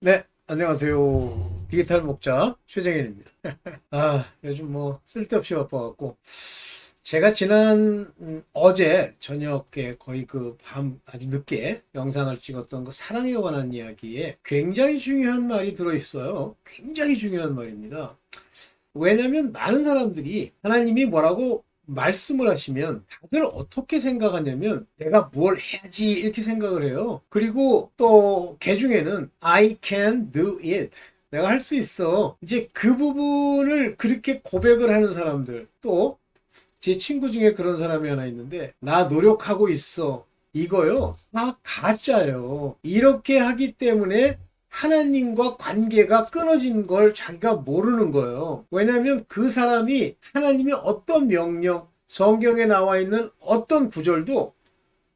네, 안녕하세요. 디지털 목자 최정현입니다. 아, 요즘 뭐 쓸데없이 바빠갖고 제가 지난 음, 어제 저녁에 거의 그 밤 아주 늦게 영상을 찍었던 그 사랑에 관한 이야기에 굉장히 중요한 말이 들어있어요. 굉장히 중요한 말입니다. 왜냐면 많은 사람들이 하나님이 뭐라고 말씀을 하시면 다들 어떻게 생각하냐면 내가 뭘 해야지 이렇게 생각을 해요. 그리고 또 개 중에는 I can do it. 내가 할 수 있어. 이제 그 부분을 그렇게 고백을 하는 사람들 또 제 친구 중에 그런 사람이 하나 있는데 나 노력하고 있어. 이거요. 다 가짜예요. 이렇게 하기 때문에 하나님과 관계가 끊어진 걸 자기가 모르는 거예요. 왜냐하면 그 사람이 하나님의 어떤 명령, 성경에 나와 있는 어떤 구절도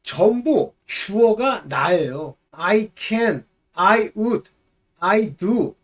전부 주어가 나예요. I can, I would, I do.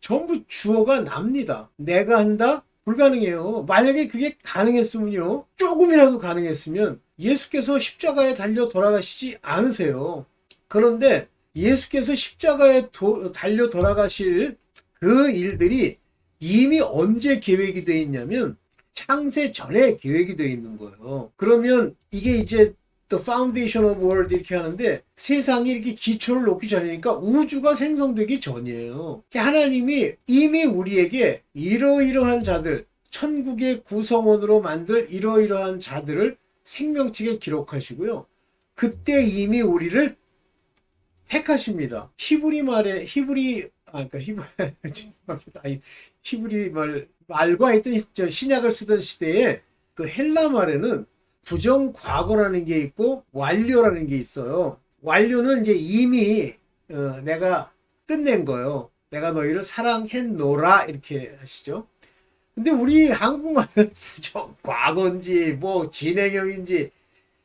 전부 주어가 납니다. 내가 한다? 불가능해요. 만약에 그게 가능했으면요. 조금이라도 가능했으면 예수께서 십자가에 달려 돌아가시지 않으세요. 그런데 예수께서 십자가에 도- 달려 돌아가실 그 일들이 이미 언제 계획이 되어 있냐면 창세 전에 계획이 되어 있는 거예요. 그러면 이게 이제 The Foundation of World 이렇게 하는데 세상이 이렇게 기초를 놓기 전이니까 우주가 생성되기 전이에요. 하나님이 이미 우리에게 이러이러한 자들, 천국의 구성원으로 만들 이러이러한 자들을 생명책에 기록하시고요. 그때 이미 우리를 택하십니다. 히브리 말에 히브리 아 그러니까 히브 죄송합니다. 아니, 히브리 말 말과 했던 저 신약을 쓰던 시대에 그 헬라 말에는 부정 과거라는 게 있고 완료라는 게 있어요. 완료는 이제 이미 어, 내가 끝낸 거예요. 내가 너희를 사랑했노라 이렇게 하시죠. 근데 우리 한국말은 부정 과거인지 뭐 진행형인지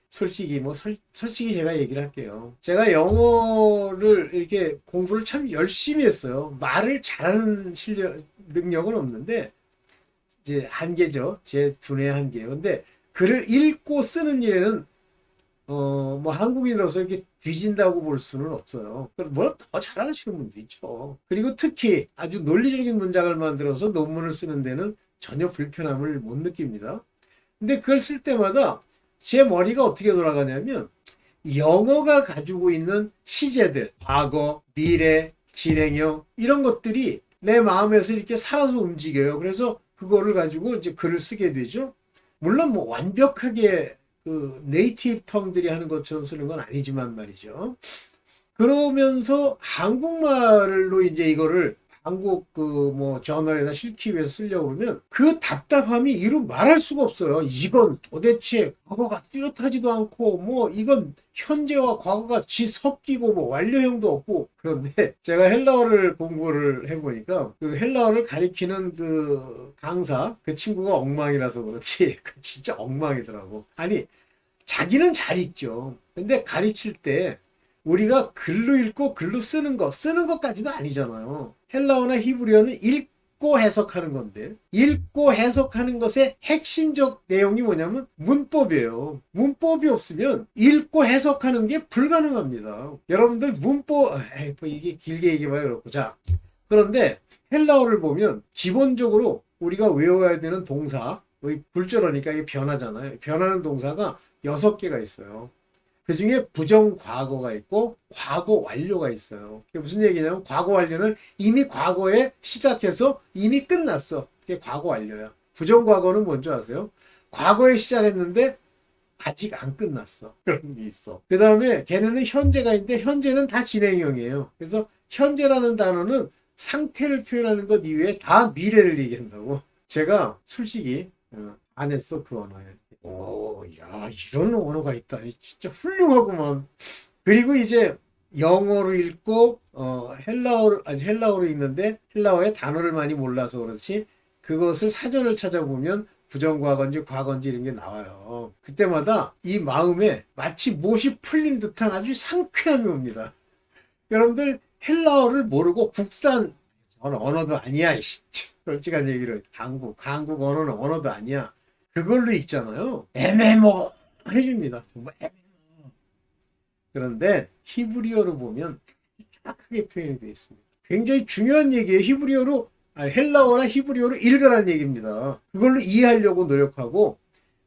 솔직히 뭐 솔, 솔직히 제가 얘기를 할게요. 제가 영어를 이렇게 공부를 참 열심히 했어요. 말을 잘하는 실력 능력은 없는데 이제 한계죠. 제 두뇌 한계예요. 근데 글을 읽고 쓰는 일에는 어 뭐 한국인으로서 이렇게 뒤진다고 볼 수는 없어요. 뭐더 잘하시는 분도 있죠. 그리고 특히 아주 논리적인 문장을 만들어서 논문을 쓰는 데는 전혀 불편함을 못 느낍니다. 근데 그걸 쓸 때마다 제 머리가 어떻게 돌아가냐면 영어가 가지고 있는 시제들, 과거, 미래, 진행형 이런 것들이 내 마음에서 이렇게 살아서 움직여요. 그래서 그거를 가지고 이제 글을 쓰게 되죠. 물론 뭐 완벽하게 그 네이티브 텅들이 하는 것처럼 쓰는 건 아니지만 말이죠. 그러면서 한국말로 이제 이거를 한국 그 뭐 저널에다 실기 위해서 쓰려고 그러면 그 답답함이 이루 말할 수가 없어요. 이건 도대체 과거가 뚜렷하지도 않고 뭐 이건 현재와 과거가 지 섞이고 뭐 완료형도 없고 그런데 제가 헬라어를 공부를 해보니까 그 헬라어를 가리키는 그 강사 그 친구가 엉망이라서 그렇지 그 진짜 엉망이더라고. 아니 자기는 잘 읽죠. 근데 가르칠 때 우리가 글로 읽고 글로 쓰는 거, 쓰는 것까지도 아니잖아요. 헬라어나 히브리어는 읽고 해석하는 건데, 읽고 해석하는 것의 핵심적 내용이 뭐냐면 문법이에요. 문법이 없으면 읽고 해석하는 게 불가능합니다. 여러분들 문법, 뭐 이게 길게 얘기해봐요. 그렇고. 자, 그런데 헬라어를 보면 기본적으로 우리가 외워야 되는 동사, 불절어니까 이게 변하잖아요. 변하는 동사가 여섯 개가 있어요. 그 중에 부정 과거가 있고 과거 완료가 있어요. 그게 무슨 얘기냐면 과거 완료는 이미 과거에 시작해서 이미 끝났어. 그게 과거 완료야. 부정 과거는 뭔지 아세요? 과거에 시작했는데 아직 안 끝났어. 그런 게 있어. 그 다음에 걔네는 현재가 있는데 현재는 다 진행형이에요. 그래서 현재라는 단어는 상태를 표현하는 것 이외에 다 미래를 얘기한다고. 제가 솔직히 어, 안 했어 그 언어에. 오, 야, 이런 언어가 있다니 진짜 훌륭하구만. 그리고 이제 영어로 읽고 어 헬라어로 아니 헬라어로 읽는데 헬라어의 단어를 많이 몰라서 그렇지 그것을 사전을 찾아보면 부정과거인지 과거인지 이런 게 나와요. 그때마다 이 마음에 마치 못이 풀린 듯한 아주 상쾌함이 옵니다. 여러분들 헬라어를 모르고 국산 언어, 언어도 아니야. 솔직한 얘기를 한국 한국 언어는 언어도 아니야. 그걸로 읽잖아요. 애매모 해줍니다. 정말 애매모. 그런데 히브리어로 보면 정확하게 표현이 되어 있습니다. 굉장히 중요한 얘기예요. 히브리어로 아니 헬라어나 히브리어로 읽으라는 얘기입니다. 그걸로 이해하려고 노력하고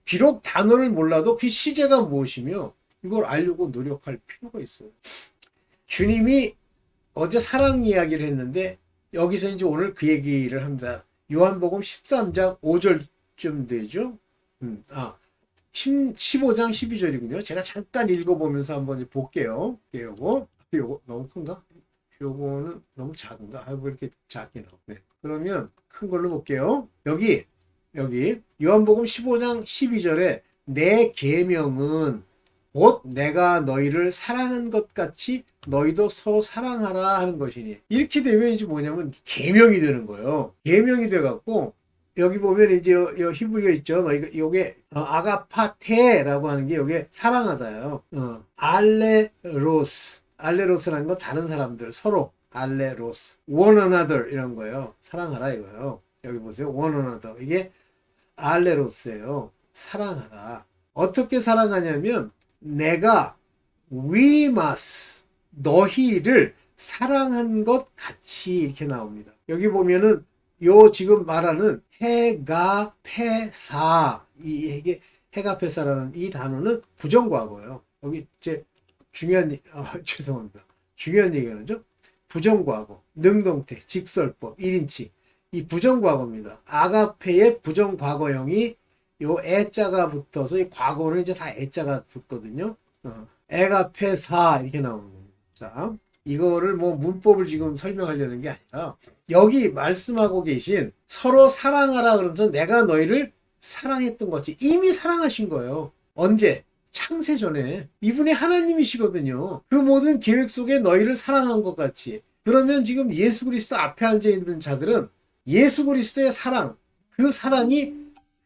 비록 단어를 몰라도 그 시제가 무엇이며 이걸 알려고 노력할 필요가 있어요. 주님이 어제 사랑 이야기를 했는데 여기서 이제 오늘 그 얘기를 합니다. 요한복음 13장 5절쯤 되죠. 음, 아, 10, 15장 12절이군요. 제가 잠깐 읽어보면서 한번 볼게요. 요거, 요거 너무 큰가? 요거는 너무 작은가? 아이고 이렇게 작게 나오네. 네. 그러면 큰 걸로 볼게요. 여기 여기 요한복음 15장 12절에 내 계명은 곧 내가 너희를 사랑한 것 같이 너희도 서로 사랑하라 하는 것이니 이렇게 되면 이제 뭐냐면 계명이 되는 거예요. 계명이 돼 갖고 여기 보면 이제 요, 요 히브리어 있죠. 너희가 요게 어, 아가파테라고 하는 게 요게 사랑하다요. 어, 알레로스 알레로스라는 건 다른 사람들 서로 알레로스 one another 이런 거예요. 사랑하라 이거예요. 여기 보세요. one another 이게 알레로스예요. 사랑하라. 어떻게 사랑하냐면 내가 위마스 너희를 사랑한 것 같이 이렇게 나옵니다. 여기 보면은 요 지금 말하는 해가페사 이 이게 해가페사라는 이 단어는 부정과거예요. 여기 이제 중요한 아, 죄송합니다. 중요한 얘기는죠. 부정과거, 능동태, 직설법, 1인칭 이 부정과거입니다. 아가페의 부정과거형이 요 애자가 붙어서 이 과거는 이제 다 애자가 붙거든요. 어, 애가페사 이렇게 나오는 겁니다. 자, 이거를 뭐 문법을 지금 설명하려는 게 아니라 여기 말씀하고 계신 서로 사랑하라 그러면서 내가 너희를 사랑했던 거지 이미 사랑하신 거예요. 언제? 창세 전에 이분이 하나님이시거든요. 그 모든 계획 속에 너희를 사랑한 것 같이. 그러면 지금 예수 그리스도 앞에 앉아 있는 자들은 예수 그리스도의 사랑, 그 사랑이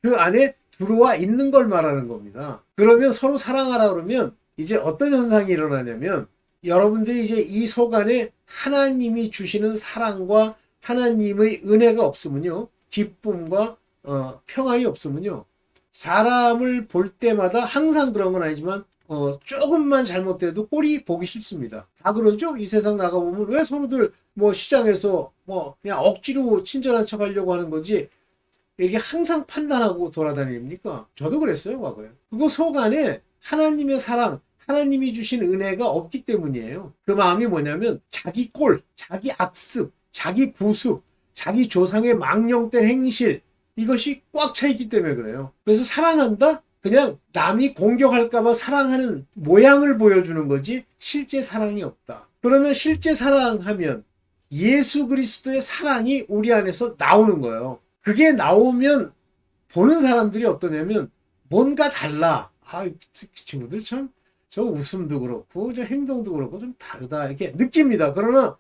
그 안에 들어와 있는 걸 말하는 겁니다. 그러면 서로 사랑하라 그러면 이제 어떤 현상이 일어나냐면 여러분들이 이제 이 속 안에 하나님이 주시는 사랑과 하나님의 은혜가 없으면요. 기쁨과 어, 평안이 없으면요. 사람을 볼 때마다 항상 그런 건 아니지만 어, 조금만 잘못돼도 꼴이 보기 싫습니다. 다 그러죠? 이 세상 나가보면 왜 서로들 뭐 시장에서 뭐 그냥 억지로 친절한 척 하려고 하는 건지 이렇게 항상 판단하고 돌아다닙니까? 저도 그랬어요, 과거에. 그거 속 안에 하나님의 사랑, 하나님이 주신 은혜가 없기 때문이에요. 그 마음이 뭐냐면 자기 꼴, 자기 악습, 자기 구습, 자기 조상의 망령된 행실, 이것이 꽉 차 있기 때문에 그래요. 그래서 사랑한다? 그냥 남이 공격할까봐 사랑하는 모양을 보여주는 거지 실제 사랑이 없다. 그러면 실제 사랑하면 예수 그리스도의 사랑이 우리 안에서 나오는 거예요. 그게 나오면 보는 사람들이 어떠냐면 뭔가 달라. 아, 이 친구들 참, 저 웃음도 그렇고, 저 행동도 그렇고 좀 다르다. 이렇게 느낍니다. 그러나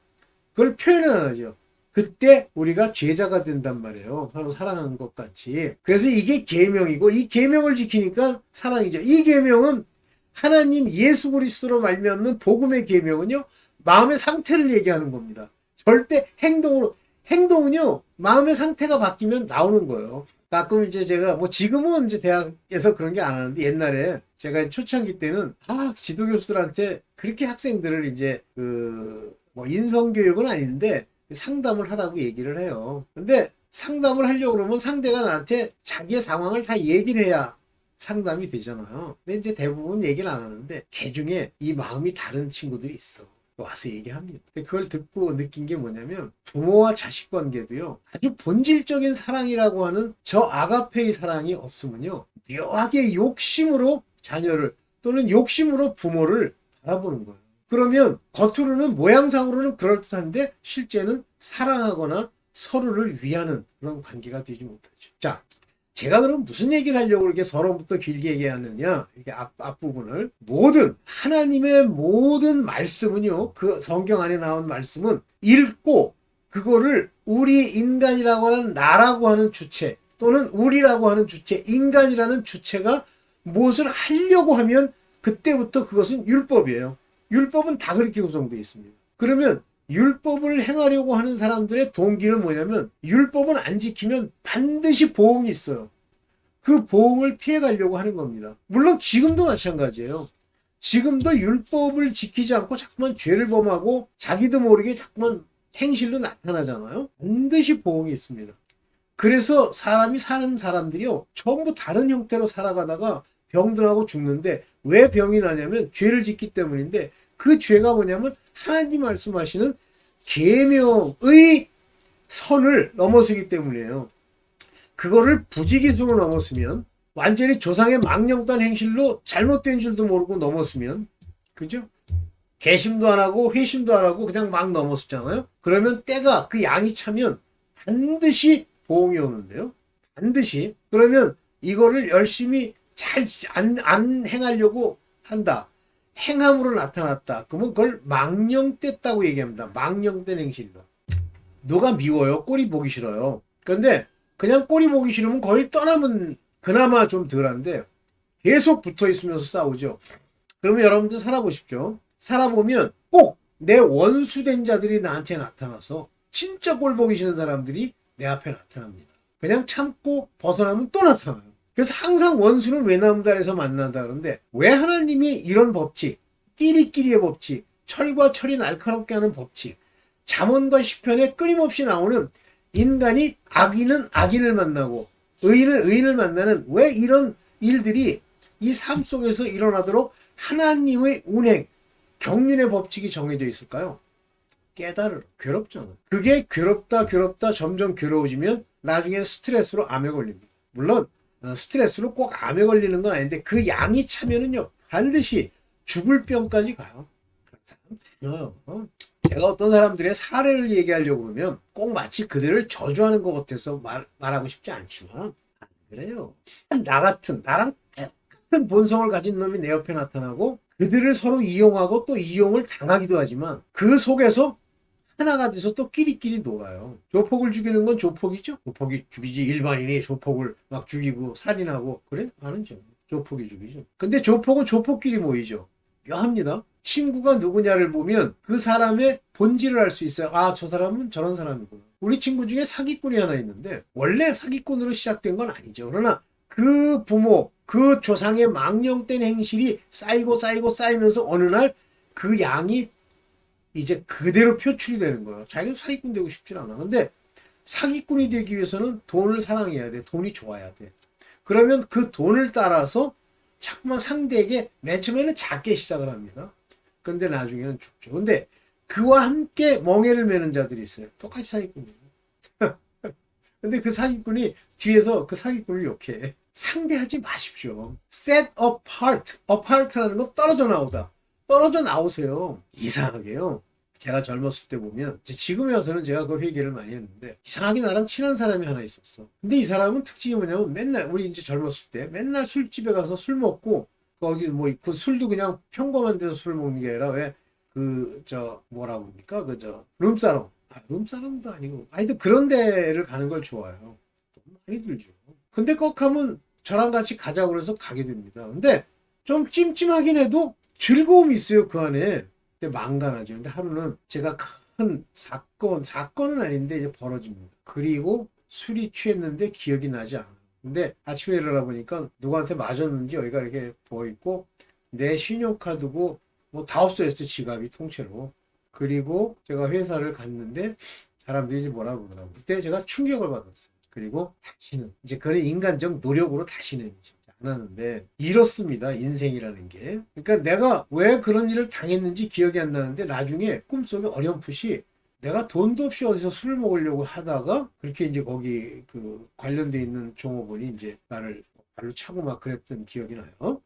그걸 표현은 안 하죠. 그때 우리가 제자가 된단 말이에요. 서로 사랑하는 것 같이. 그래서 이게 계명이고 이 계명을 지키니까 사랑이죠. 이 계명은 하나님 예수 그리스도로 말미암는 복음의 계명은요. 마음의 상태를 얘기하는 겁니다. 절대 행동으로 행동은요. 마음의 상태가 바뀌면 나오는 거예요. 가끔 이제 제가 뭐 지금은 이제 대학에서 그런 게 안 하는데 옛날에 제가 초창기 때는 아 지도 교수들한테 그렇게 학생들을 이제 그 뭐 인성 교육은 아닌데 상담을 하라고 얘기를 해요. 근데 상담을 하려고 그러면 상대가 나한테 자기의 상황을 다 얘기를 해야 상담이 되잖아요. 근데 이제 대부분 얘기를 안 하는데 개 중에 이 마음이 다른 친구들이 있어. 와서 얘기합니다. 그걸 듣고 느낀 게 뭐냐면 부모와 자식 관계도요. 아주 본질적인 사랑이라고 하는 저 아가페의 사랑이 없으면요. 묘하게 욕심으로 자녀를 또는 욕심으로 부모를 바라보는 거예요. 그러면 겉으로는 모양상으로는 그럴듯한데 실제는 사랑하거나 서로를 위하는 그런 관계가 되지 못하죠. 자, 제가 그럼 무슨 얘기를 하려고 이렇게 서론부터 길게 얘기하느냐? 이렇게 앞, 앞부분을. 모든, 하나님의 모든 말씀은요, 그 성경 안에 나온 말씀은 읽고, 그거를 우리 인간이라고 하는 나라고 하는 주체, 또는 우리라고 하는 주체, 인간이라는 주체가 무엇을 하려고 하면 그때부터 그것은 율법이에요. 율법은 다 그렇게 구성되어 있습니다. 그러면 율법을 행하려고 하는 사람들의 동기는 뭐냐면 율법은 안 지키면 반드시 보응이 있어요. 그 보응을 피해 가려고 하는 겁니다. 물론 지금도 마찬가지예요. 지금도 율법을 지키지 않고 자꾸만 죄를 범하고 자기도 모르게 자꾸만 행실로 나타나잖아요. 반드시 보응이 있습니다. 그래서 사람이 사는 사람들이요. 전부 다른 형태로 살아가다가 병들하고 죽는데 왜 병이 나냐면 죄를 짓기 때문인데 그 죄가 뭐냐면 하나님 말씀하시는 계명의 선을 넘어서기 때문이에요. 그거를 부지기수로 넘었으면 완전히 조상의 망령단 행실로 잘못된 줄도 모르고 넘었으면 그죠? 개심도 안 하고 회심도 안 하고 그냥 막 넘었었잖아요. 그러면 때가 그 양이 차면 반드시 보응이 오는데요. 반드시 그러면 이거를 열심히 잘 안 안 행하려고 한다. 행함으로 나타났다. 그러면 그걸 망령됐다고 얘기합니다. 망령된 행실이다. 누가 미워요? 꼬리 보기 싫어요. 그런데 그냥 꼬리 보기 싫으면 거의 떠나면 그나마 좀 덜한데 계속 붙어 있으면서 싸우죠. 그러면 여러분들 살아보십시오. 살아보면 꼭 내 원수된 자들이 나한테 나타나서 진짜 꼴 보기 싫은 사람들이 내 앞에 나타납니다. 그냥 참고 벗어나면 또 나타나요. 그래서 항상 원수는 외나무다리에서 만난다 그러는데 왜 하나님이 이런 법칙, 끼리끼리의 법칙, 철과 철이 날카롭게 하는 법칙, 잠언과 시편에 끊임없이 나오는 인간이 악인은 악인을 만나고 의인은 의인을 만나는 왜 이런 일들이 이 삶 속에서 일어나도록 하나님의 운행, 경륜의 법칙이 정해져 있을까요? 깨달을 괴롭잖아. 그게 괴롭다 괴롭다 점점 괴로워지면 나중에 스트레스로 암에 걸립니다. 물론 어, 스트레스로 꼭 암에 걸리는 건 아닌데 그 양이 차면은요 반드시 죽을 병까지 가요. 많아요. 어? 제가 어떤 사람들의 사례를 얘기하려고 그러면 꼭 마치 그들을 저주하는 것 같아서 말, 말하고 싶지 않지만 안 그래요. 나 같은 나랑 똑같은 본성을 가진 놈이 내 옆에 나타나고 그들을 서로 이용하고 또 이용을 당하기도 하지만 그 속에서 하나가 돼서 또 끼리끼리 놀아요. 조폭을 죽이는 건 조폭이죠. 조폭이 죽이지 일반인이 조폭을 막 죽이고 살인하고 그래? 아는죠. 조폭이 죽이죠. 근데 조폭은 조폭끼리 모이죠. 묘합니다. 친구가 누구냐를 보면 그 사람의 본질을 알 수 있어요. 아, 저 사람은 저런 사람이구나. 우리 친구 중에 사기꾼이 하나 있는데 원래 사기꾼으로 시작된 건 아니죠. 그러나 그 부모, 그 조상의 망령된 행실이 쌓이고 쌓이고 쌓이면서 어느 날 그 양이 이제 그대로 표출이 되는 거예요. 자기도 사기꾼 되고 싶진 않아. 근데 사기꾼이 되기 위해서는 돈을 사랑해야 돼. 돈이 좋아야 돼. 그러면 그 돈을 따라서 자꾸만 상대에게 맨 처음에는 작게 시작을 합니다. 근데 나중에는 죽죠. 근데 그와 함께 멍해를 매는 자들이 있어요. 똑같이 사기꾼이에요. 근데 그 사기꾼이 뒤에서 그 사기꾼을 욕해. 상대하지 마십시오. set apart. apart라는 건 떨어져 나오다. 떨어져 나오세요. 이상하게요. 제가 젊었을 때 보면 지금에 와서는 제가 그 회개를 많이 했는데 이상하게 나랑 친한 사람이 하나 있었어. 근데 이 사람은 특징이 뭐냐면 맨날 우리 이제 젊었을 때 맨날 술집에 가서 술 먹고 거기 뭐 그 술도 그냥 평범한 데서 술 먹는 게 아니라 왜 그 저 뭐라고 합니까 그 저 룸사롱 아, 룸사롱도 아니고 하여튼 그런 데를 가는 걸 좋아해요. 돈 많이 들죠. 근데 꼭 하면 저랑 같이 가자고 그래서 가게 됩니다. 근데 좀 찜찜하긴 해도 즐거움이 있어요 그 안에. 근데 망간하죠. 근데 하루는 제가 큰 사건, 사건은 아닌데 이제 벌어집니다. 그리고 술이 취했는데 기억이 나지 않아요. 근데 아침에 일어나 보니까 누구한테 맞았는지 여기가 이렇게 부어있고 내 신용카드고 뭐 다 없어졌죠. 지갑이 통째로. 그리고 제가 회사를 갔는데 사람들이 뭐라 그러더라고요. 그때 제가 충격을 받았어요. 그리고 다시는 이제 그런 인간적 노력으로 다시는 안 하는데 이렇습니다 인생이라는 게. 그러니까 내가 왜 그런 일을 당했는지 기억이 안 나는데 나중에 꿈속에 어렴풋이 내가 돈도 없이 어디서 술을 먹으려고 하다가 그렇게 이제 거기 그 관련돼 있는 종업원이 이제 나를 발로 차고 막 그랬던 기억이 나요.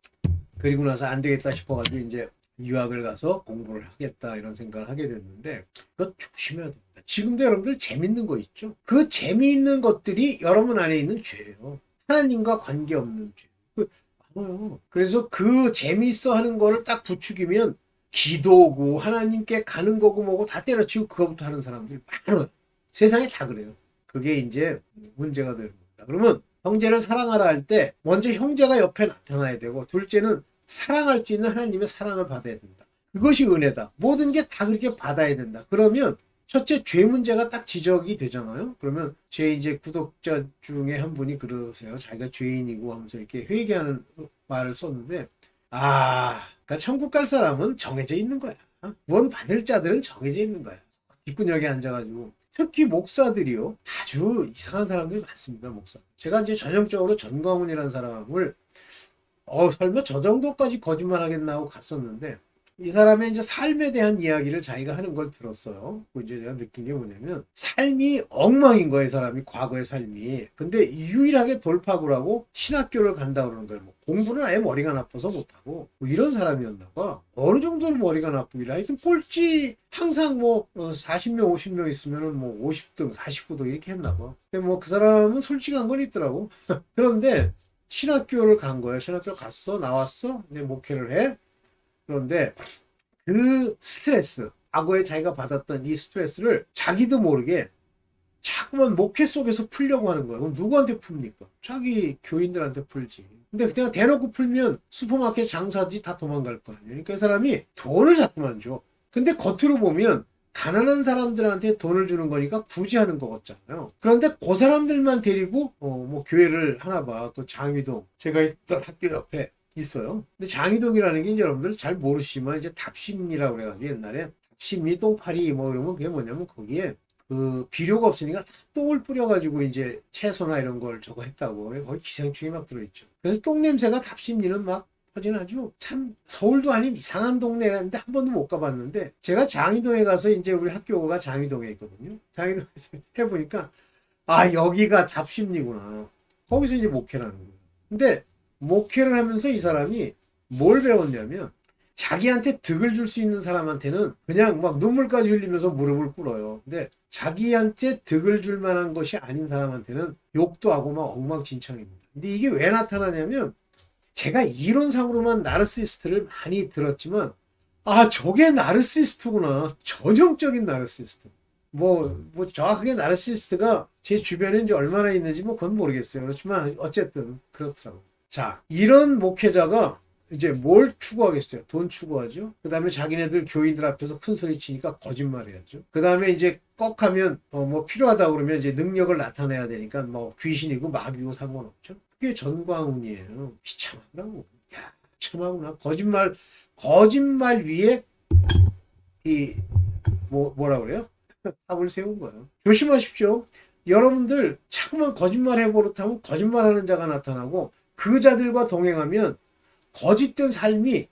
그리고 나서 안 되겠다 싶어가지고 이제 유학을 가서 공부를 하겠다 이런 생각을 하게 됐는데 그거 조심해야 됩니다. 지금도 여러분들 재밌는 거 있죠? 그 재미있는 것들이 여러분 안에 있는 죄예요. 하나님과 관계없는 죄 많아요. 그래서 그 재미있어 하는 거를 딱 부추기면 기도고 하나님께 가는 거고 뭐고 다 때려치고 그거부터 하는 사람들이 많아요. 세상에 다 그래요. 그게 이제 문제가 되는 겁니다. 그러면 형제를 사랑하라 할 때 먼저 형제가 옆에 나타나야 되고 둘째는 사랑할 수 있는 하나님의 사랑을 받아야 된다. 그것이 은혜다. 모든 게 다 그렇게 받아야 된다. 그러면 첫째 죄 문제가 딱 지적이 되잖아요. 그러면 제 이제 구독자 중에 한 분이 그러세요. 자기가 죄인이고 하면서 이렇게 회개하는 말을 썼는데 아, 그러니까 천국 갈 사람은 정해져 있는 거야. 구원 받을 자들은 정해져 있는 거야. 뒷구역에 앉아가지고 특히 목사들이요 아주 이상한 사람들이 많습니다 목사. 제가 이제 전형적으로 전광훈이라는 사람을 어 설마 저 정도까지 거짓말 하겠나 하고 갔었는데 이 사람의 이제 삶에 대한 이야기를 자기가 하는 걸 들었어요. 그 이제 내가 느낀 게 뭐냐면 삶이 엉망인 거예요, 이 사람이 과거의 삶이. 근데 유일하게 돌파구를 하고 신학교를 간다 그러는 거예요. 뭐 공부는 아예 머리가 나빠서 못하고 뭐 이런 사람이었나 봐. 어느 정도로 머리가 나쁘길래 하여튼 꼴찌 항상 뭐 어, 40명, 50명 있으면은 뭐 50등, 49등 이렇게 했나 봐. 근데 뭐 그 사람은 솔직한 건 있더라고. 그런데 신학교를 간 거예요. 신학교 갔어, 나왔어, 이제 목회를 해. 그런데 그 스트레스, 과거에 자기가 받았던 이 스트레스를 자기도 모르게 자꾸만 목회 속에서 풀려고 하는 거예요. 그럼 누구한테 풉니까? 자기 교인들한테 풀지. 근데 그냥 대놓고 풀면 슈퍼마켓 장사지 다 도망갈 거 아니에요. 그러니까 이 사람이 돈을 자꾸만 줘. 근데 겉으로 보면 가난한 사람들한테 돈을 주는 거니까 굳이 하는 거 같잖아요. 그런데 그 사람들만 데리고 어 뭐 교회를 하나 봐. 그 장위동 제가 있던 학교 옆에 있어요. 근데 장위동이라는 게 이제 여러분들 잘 모르시지만 이제 답심리라고 그래가지고 옛날에 답심리 똥파리 뭐 이러면 그게 뭐냐면 거기에 그 비료가 없으니까 다 똥을 뿌려가지고 이제 채소나 이런 걸 저거 했다고 거기 기생충이 막 들어있죠. 그래서 똥 냄새가 답심리는 막 퍼진아주 참 서울도 아닌 이상한 동네라는데 한 번도 못 가봤는데 제가 장위동에 가서 이제 우리 학교가 장위동에 있거든요. 장위동에서 해보니까 아 여기가 답심리구나. 거기서 이제 목회를 하는 거예요. 근데 목회를 하면서 이 사람이 뭘 배웠냐면 자기한테 득을 줄 수 있는 사람한테는 그냥 막 눈물까지 흘리면서 무릎을 꿇어요. 근데 자기한테 득을 줄 만한 것이 아닌 사람한테는 욕도 하고 막 엉망진창입니다. 근데 이게 왜 나타나냐면 제가 이론상으로만 나르시스트를 많이 들었지만 아 저게 나르시스트구나 전형적인 나르시스트 뭐, 뭐 정확하게 나르시스트가 제 주변에 이제 얼마나 있는지 뭐 그건 모르겠어요 그렇지만 어쨌든 그렇더라고 자 이런 목회자가 이제 뭘 추구하겠어요 돈 추구하죠 그 다음에 자기네들 교인들 앞에서 큰 소리 치니까 거짓말 해야죠 그 다음에 이제 꺽하면 어 뭐 필요하다 그러면 이제 능력을 나타내야 되니까 뭐 귀신이고 마귀고 상관없죠 그게 전광훈이에요. 비참하더라고. 야, 참하구나. 거짓말, 거짓말 위에, 이, 뭐, 뭐라 그래요? 답을 세운 거예요. 조심하십시오. 여러분들, 자꾸만 거짓말 해버릇하면 거짓말하는 자가 나타나고, 그 자들과 동행하면, 거짓된 삶이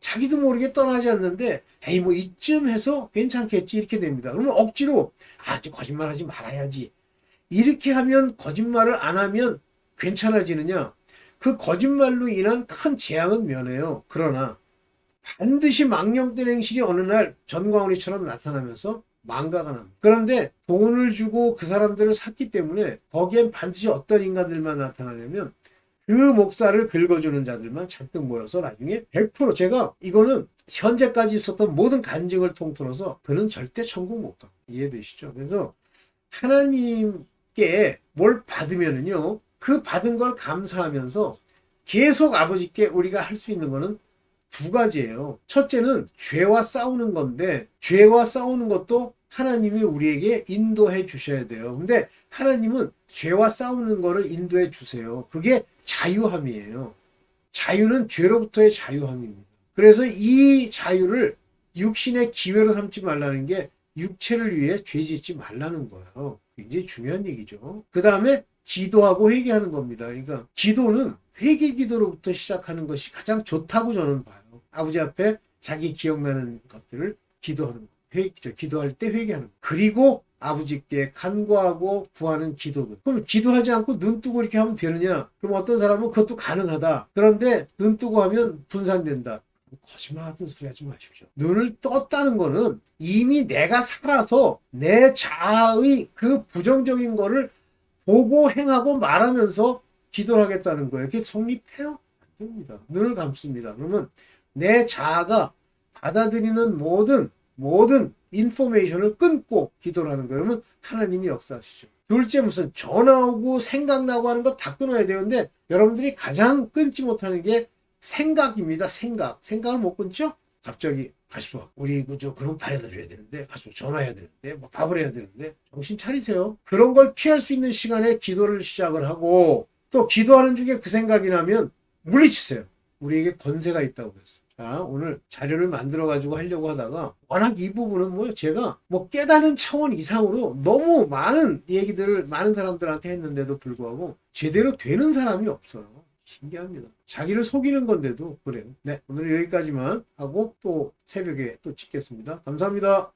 자기도 모르게 떠나지 않는데, 에이, 뭐, 이쯤 해서 괜찮겠지, 이렇게 됩니다. 그러면 억지로, 아, 저 거짓말 하지 말아야지. 이렇게 하면, 거짓말을 안 하면, 괜찮아지느냐? 그 거짓말로 인한 큰 재앙은 면해요. 그러나 반드시 망령된 행실이 어느 날 전광훈이처럼 나타나면서 망가가 납니다. 그런데 돈을 주고 그 사람들을 샀기 때문에 거기엔 반드시 어떤 인간들만 나타나냐면 그 목사를 긁어주는 자들만 잔뜩 모여서 나중에 100% 제가 이거는 현재까지 있었던 모든 간증을 통틀어서 그는 절대 천국 못 가. 이해되시죠? 그래서 하나님께 뭘 받으면은요 그 받은 걸 감사하면서 계속 아버지께 우리가 할 수 있는 거는 두 가지예요. 첫째는 죄와 싸우는 건데 죄와 싸우는 것도 하나님이 우리에게 인도해 주셔야 돼요. 근데 하나님은 죄와 싸우는 거를 인도해 주세요. 그게 자유함이에요. 자유는 죄로부터의 자유함입니다. 그래서 이 자유를 육신의 기회로 삼지 말라는 게 육체를 위해 죄 짓지 말라는 거예요. 굉장히 중요한 얘기죠. 그 다음에 기도하고 회개하는 겁니다. 그러니까 기도는 회개 기도로부터 시작하는 것이 가장 좋다고 저는 봐요. 아버지 앞에 자기 기억나는 것들을 기도하는 거. 회, 기도할 때 회개하는 거. 그리고 아버지께 간구하고 구하는 기도들. 그럼 기도하지 않고 눈 뜨고 이렇게 하면 되느냐? 그럼 어떤 사람은 그것도 가능하다. 그런데 눈 뜨고 하면 분산된다. 거짓말 같은 소리 하지 마십시오. 눈을 떴다는 거는 이미 내가 살아서 내 자아의 그 부정적인 거를 보고 행하고 말하면서 기도를 하겠다는 거예요. 그게 성립해요? 안 됩니다. 눈을 감습니다. 그러면 내 자아가 받아들이는 모든 모든 인포메이션을 끊고 기도를 하는. 그러면 하나님이 역사하시죠. 둘째 무슨 전화 오고 생각나고 하는 거 다 끊어야 되는데 여러분들이 가장 끊지 못하는 게 생각입니다. 생각. 생각을 못 끊죠? 갑자기 가시고 우리 그저 그런 발해드려야 되는데 가시고 전화해야 되는데 뭐 밥을 해야 되는데 정신 차리세요. 그런 걸 피할 수 있는 시간에 기도를 시작을 하고 또 기도하는 중에 그 생각이 나면 물리치세요. 우리에게 권세가 있다고 그랬어. 자, 오늘 자료를 만들어 가지고 하려고 하다가 워낙 이 부분은 뭐 제가 뭐 깨닫는 차원 이상으로 너무 많은 얘기들을 많은 사람들한테 했는데도 불구하고 제대로 되는 사람이 없어요. 신기합니다. 자기를 속이는 건데도 그래요. 네, 오늘 여기까지만 하고 또 새벽에 또 찍겠습니다. 감사합니다.